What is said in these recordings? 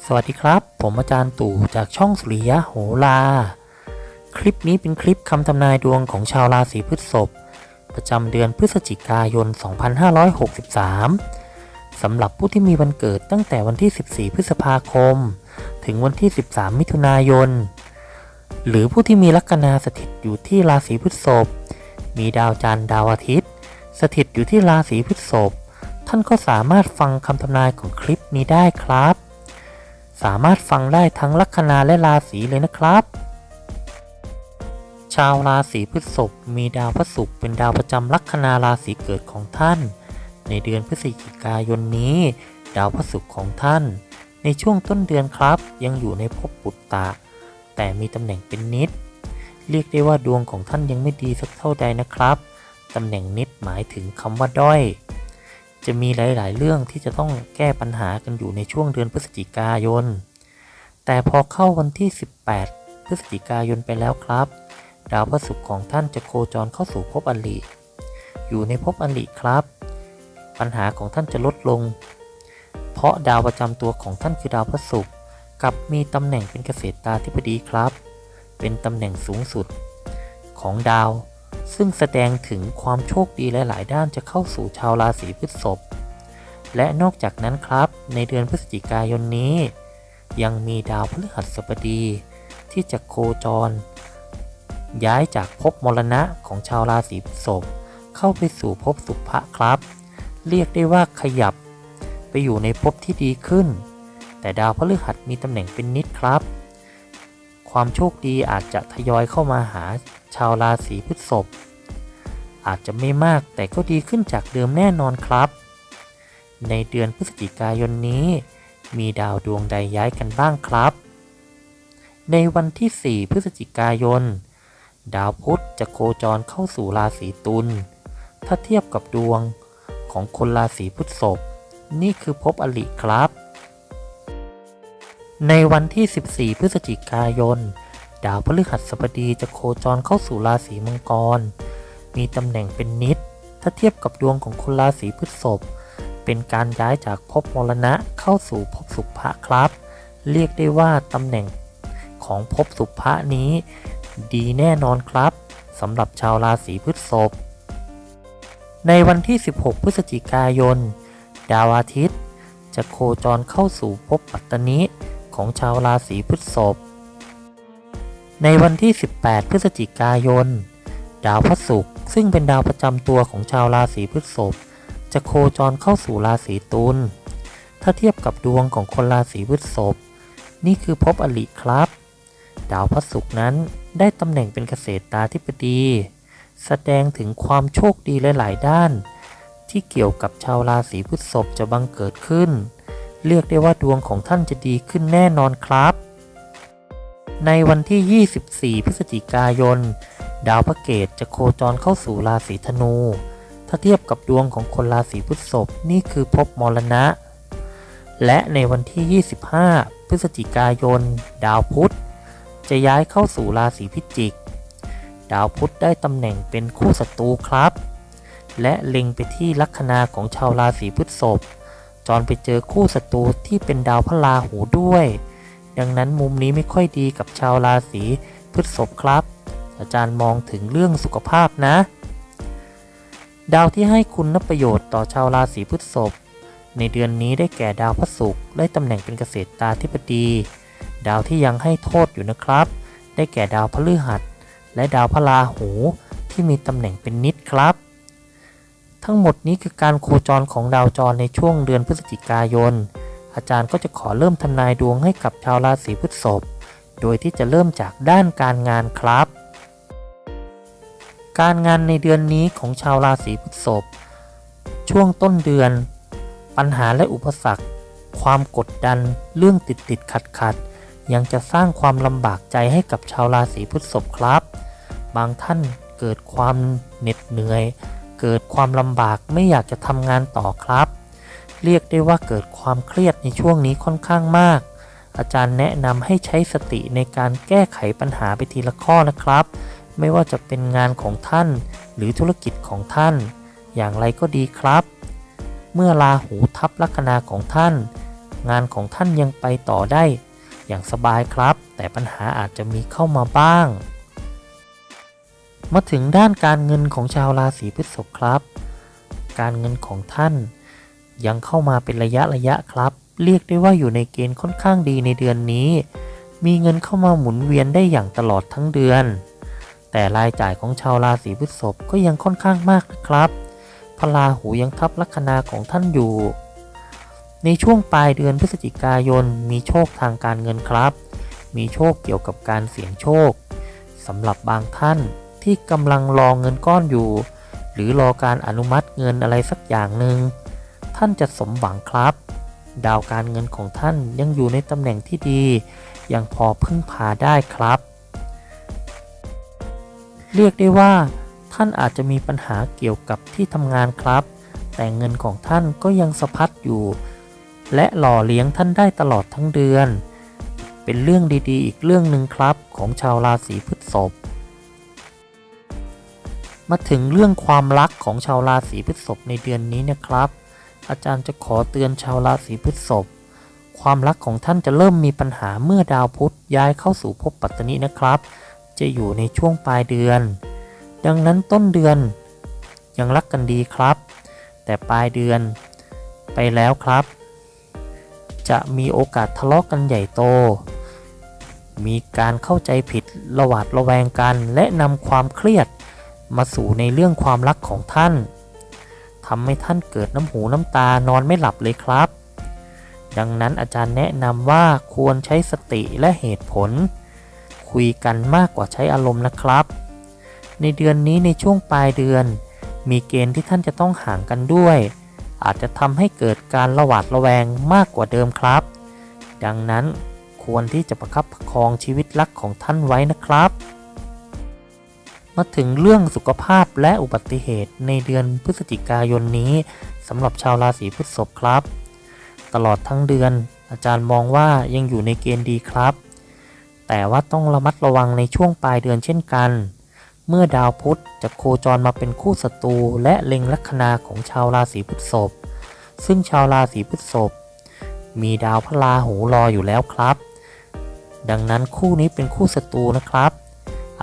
สวัสดีครับ ผมอาจารย์ตู่จากช่องสุริยะโหราคลิปนี้เป็นคลิปคำทำนายดวงของชาวราศีพฤษภประจำเดือนพฤศจิกายน 2563 สำหรับผู้ที่มีวันเกิดตั้งแต่วันที่ 14 พฤษภาคม ถึงวันที่ 13 มิถุนายน หรือผู้ที่มีลัคนาสถิตอยู่ที่ราศีพฤษภมีดาวจันทร์ดาวอาทิตย์ สถิตอยู่ที่ราศีพฤษภท่านก็สามารถฟังคำทำนายของคลิปนี้ได้ครับ สามารถฟังได้ทั้งลัคนาและราศีเลยนะครับ ชาวราศีพฤษภมีดาวพระศุกร์เป็นดาวประจำลัคนาราศีเกิดของท่าน ในเดือนพฤศจิกายนนี้ ดาวพระศุกร์ของท่าน ในช่วงต้นเดือนครับ ยังอยู่ในภพปุตตะ แต่มีตำแหน่งเป็นนิด เรียกได้ว่าดวงของท่านยังไม่ดีสักเท่าใดนะครับตำแหน่งนิดหมายถึงคำว่าด้อย จะมีหลาย ๆ เรื่องที่จะต้องแก้ปัญหากันอยู่ในช่วงเดือนพฤศจิกายน แต่พอเข้าวันที่ 18 พฤศจิกายนไปแล้วครับ ดาวพระศุกร์ของท่านจะโคจรเข้าสู่ภพอลิอยู่ในภพอลิครับ ปัญหาของท่านจะลดลง เพราะดาวประจำตัวของท่านคือดาวพระศุกร์กับมีตำแหน่งเป็นเกษตราธิบดีครับ เป็นตำแหน่งสูงสุดของดาว ซึ่งแสดงถึงความโชคดีหลายๆด้านจะเข้าสู่ชาวราศีพฤษภและนอกจากนั้นครับ ในเดือนพฤศจิกายนนี้ ยังมีดาวพฤหัสบดี ที่จะโคจร ย้ายจากภพมรณะของชาวราศีพฤษภเข้าไปสู่ภพสุภะครับ เรียกได้ว่าขยับ ไปอยู่ในภพที่ดีขึ้น แต่ดาวพฤหัสมีตำแหน่งเป็นนิดครับ ความโชคดีอาจจะทยอยเข้ามาหาชาวราศีพฤษภอาจจะไม่มากแต่ก็ดีขึ้นจากเดิมแน่นอนครับ ในเดือนพฤศจิกายนนี้ มีดาวดวงใดย้ายกันบ้างครับ ในวันที่ 4 พฤศจิกายน ดาวพุธจะโคจรเข้าสู่ราศีตุล ถ้าเทียบกับดวงของคนราศีพฤษภนี่คือภพอลิครับ ในวันที่ 14 พฤศจิกายน ดาวพฤหัสบดีจะโคจรเข้าสู่ราศีมังกร มีตำแหน่งเป็นนิด ถ้าเทียบกับดวงของคนราศีพฤษภ เป็นการย้ายจากภพมรณะเข้าสู่ภพสุภะครับ เรียกได้ว่าตำแหน่งของภพสุภะนี้ ดีแน่นอนครับสำหรับชาวราศีพฤษภ ในวันที่ 16 พฤศจิกายน ดาวอาทิตย์ จะโคจรเข้าสู่ภพปัตตนิ ของชาวราศีพฤษภ ในวันที่ 18 พฤศจิกายน ดาวพระศุกร์ซึ่งเป็นดาวประจำตัวของชาวราศีพฤษภจะโคจรเข้าสู่ราศีตุล ถ้าเทียบกับดวงของคนราศีพฤษภนี่คือภพอลิครับ ดาวพระศุกร์นั้นได้ตำแหน่งเป็นเกษตรตาธิบดี แสดงถึงความโชคดีหลาย ๆ ด้าน ที่เกี่ยวกับชาวราศีพฤษภจะบังเกิดขึ้น เรียกได้ว่าดวงของท่านจะดีขึ้นแน่นอนครับ ในวันที่ 24 พฤศจิกายน ดาวพระเกตจะโคจรเข้าสู่ราศีธนู ถ้าเทียบกับดวงของคนราศีพฤษภนี่คือภพมรณะ และในวันที่ 25 พฤศจิกายน ดาวพุธจะย้ายเข้าสู่ราศีพิจิก ดาวพุธได้ตำแหน่งเป็นคู่ศัตรูครับ และเล็งไปที่ลัคนาของชาวราศีพฤษภ จรไปเจอคู่ศัตรูที่เป็นดาวพระราหูด้วย ดังนั้นมุมนี้ไม่ค่อยดีกับชาวราศีพฤษภครับ อาจารย์มองถึงเรื่องสุขภาพนะ ดาวที่ให้คุณนประโยชน์ต่อชาวราศีพฤษภในเดือนนี้ได้แก่ดาวพระศุกร์ได้ตำแหน่งเป็นเกษตรตาธิบดี ดาวที่ยังให้โทษอยู่นะครับ ได้แก่ดาวพฤหัส และดาวพระราหูที่มีตำแหน่งเป็นนิดครับ ทั้งหมดนี้คือการโคจรของดาวจรในช่วงเดือนพฤศจิกายน อาจารย์ก็จะขอเริ่มทำนายดวงให้กับชาวราศีพฤษภ โดยที่จะเริ่มจากด้านการงานครับ การงานในเดือนนี้ของชาวราศีพฤษภ ช่วงต้นเดือน ปัญหาและอุปสรรค ความกดดัน เรื่องติดติดขัดขัดยังจะสร้างความลำบากใจให้กับชาวราศีพฤษภครับ บางท่านเกิดความเหน็ดเหนื่อย เกิดความลำบากไม่อยากจะทำงานต่อครับ เรียกได้ว่าเกิดความเครียดในช่วงนี้ค่อนข้างมาก อาจารย์แนะนำให้ใช้สติในการแก้ไขปัญหาไปทีละข้อนะครับ ไม่ว่าจะเป็นงานของท่าน หรือธุรกิจของท่าน อย่างไรก็ดีครับ เมื่อราหูทับลัคนาของท่าน งานของท่านยังไปต่อได้ อย่างสบายครับ แต่ปัญหาอาจจะมีเข้ามาบ้าง มาถึงด้านการเงินของชาวราศีพฤษภครับ การเงินของท่านยังเข้ามาเป็นระยะระยะครับ เรียกได้ว่าอยู่ในเกณฑ์ค่อนข้างดีในเดือนนี้ มีเงินเข้ามาหมุนเวียนได้อย่างตลอดทั้งเดือน แต่รายจ่ายของชาวราศีพฤษภก็ยังค่อนข้างมากนะครับพลาหูยังทับลัคนาของท่านอยู่ ในช่วงปลายเดือนพฤศจิกายนมีโชคทางการเงินครับ มีโชคเกี่ยวกับการเสี่ยงโชคสำหรับบางท่าน ที่กำลังรอเงินก้อนอยู่ หรือรอการอนุมัติเงินอะไรสักอย่างหนึ่งท่านจะสมหวังครับ ดาวการเงินของท่านยังอยู่ในตำแหน่งที่ดี ยังพอพึ่งพาได้ครับ เรียกได้ว่า ท่านอาจจะมีปัญหาเกี่ยวกับที่ทำงานครับ แต่เงินของท่านก็ยังสะพัดอยู่ และหล่อเลี้ยงท่านได้ตลอดทั้งเดือน เป็นเรื่องดีๆ อีกเรื่องหนึ่งครับของชาวราศีพฤษภ มาถึงเรื่องความรักของชาวราศีพฤษภในเดือนนี้นะครับ อาจารย์จะขอเตือนชาวราศีพฤษภความรักของท่านจะเริ่มมีปัญหาเมื่อดาวพุธย้ายเข้าสู่ภพปัตตนินะครับ จะอยู่ในช่วงปลายเดือน ดังนั้นต้นเดือน ยังรักกันดีครับ แต่ปลายเดือนไปแล้วครับ จะมีโอกาสทะเลาะกกันใหญ่โต มีการเข้าใจผิดระหวาดระแวงกัน และนำความเครียด มาสู่ในเรื่องความรักของท่านทำให้ท่านเกิดน้ำหูน้ำตานอนไม่หลับเลยครับ ดังนั้นอาจารย์แนะนำว่าควรใช้สติและเหตุผล คุยกันมากกว่าใช้อารมณ์นะครับ ในเดือนนี้ในช่วงปลายเดือน มีเกณฑ์ที่ท่านจะต้องห่างกันด้วย อาจจะทำให้เกิดการระหวาดระแวงมากกว่าเดิมครับ ดังนั้นควรที่จะประคับประคองชีวิตรักของท่านไว้นะครับ มาถึงเรื่องสุขภาพและอุบัติเหตุในเดือนพฤศจิกายนนี้สำหรับชาวราศีพฤษภครับ ตลอดทั้งเดือน อาจารย์มองว่ายังอยู่ในเกณฑ์ดีครับ แต่ว่าต้องระมัดระวังในช่วงปลายเดือนเช่นกัน เมื่อดาวพุธจะโคจรมาเป็นคู่ศัตรูและเล็งลัคนาของชาวราศีพฤษภซึ่งชาวราศีพฤษภมีดาวพระราหูรออยู่แล้วครับ ดังนั้นคู่นี้เป็นคู่ศัตรูนะครับ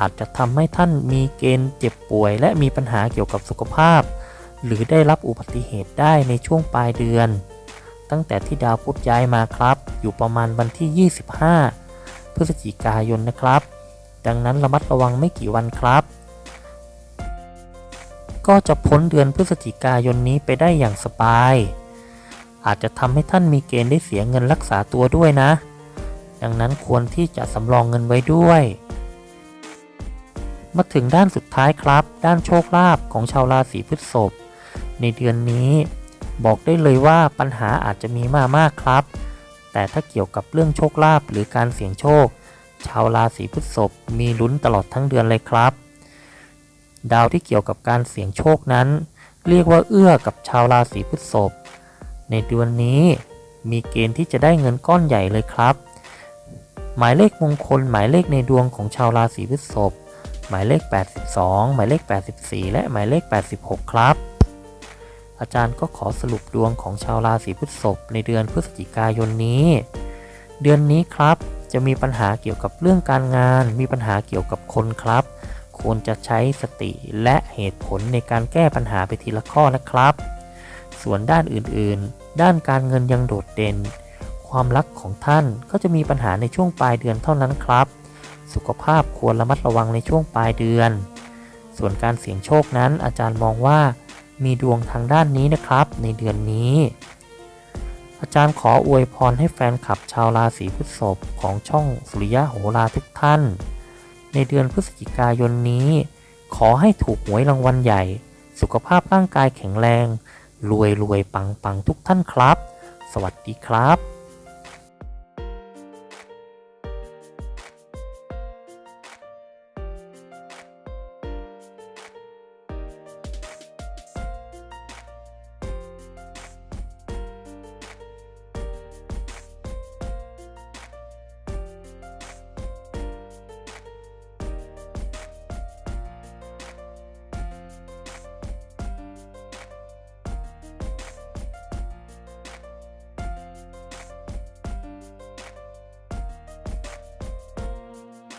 อาจจะทำให้ท่านมีเกณฑ์เจ็บป่วย และมีปัญหาเกี่ยวกับสุขภาพ หรือได้รับอุบัติเหตุได้ในช่วงปลายเดือน ตั้งแต่ที่ดาวพุธย้ายมาครับ อยู่ประมาณวันที่ 25 พฤศจิกายนนะครับ ดังนั้นระมัดระวังไม่กี่วันครับ ก็จะพ้นเดือนพฤศจิกายนนี้ไปได้อย่างสบาย อาจจะทำให้ท่านมีเกณฑ์ได้เสียเงินรักษาตัวด้วยนะ ดังนั้นควรที่จะสำรองเงินไว้ด้วย มาถึงด้านสุดท้ายครับ ด้านโชคลาภของชาวราศีพฤษภในเดือนนี้ บอกได้เลยว่าปัญหาอาจจะมีมามากครับ แต่ถ้าเกี่ยวกับเรื่องโชคลาภหรือการเสี่ยงโชค ชาวราศีพฤษภมีลุ้นตลอดทั้งเดือนเลยครับ ดาวที่เกี่ยวกับการเสี่ยงโชคนั้น เรียกว่าเอื้อกับชาวราศีพฤษภในเดือนนี้มีเกณฑ์ที่จะได้เงินก้อนใหญ่เลยครับ หมายเลขมงคลหมายเลขในดวงของชาวราศีพฤษภ หมายเลข 82 หมายเลข 84 และหมายเลข 86 ครับ อาจารย์ก็ขอสรุปดวงของชาวราศีพฤษภในเดือนพฤศจิกายนนี้ เดือนนี้ครับจะมีปัญหาเกี่ยวกับเรื่องการงาน มีปัญหาเกี่ยวกับคนครับ ควรจะใช้สติและเหตุผลในการแก้ปัญหาไปทีละข้อนะครับ ส่วนด้านอื่นๆ ด้านการเงินยังโดดเด่น ความรักของท่านก็จะมีปัญหาในช่วงปลายเดือนเท่านั้นครับ สุขภาพควรระมัดระวังในช่วงปลายเดือน ส่วนการเสี่ยงโชคนั้นอาจารย์มองว่ามีดวงทางด้านนี้นะครับ ในเดือนนี้ อาจารย์ขออวยพรให้แฟนคลับชาวราศีพฤษภของช่องสุริยะโหราทุกท่าน ในเดือนพฤศจิกายนนี้ ขอให้ถูกหวยรางวัลใหญ่ สุขภาพร่างกายแข็งแรง รวยรวยปังปังทุกท่านครับ สวัสดีครับ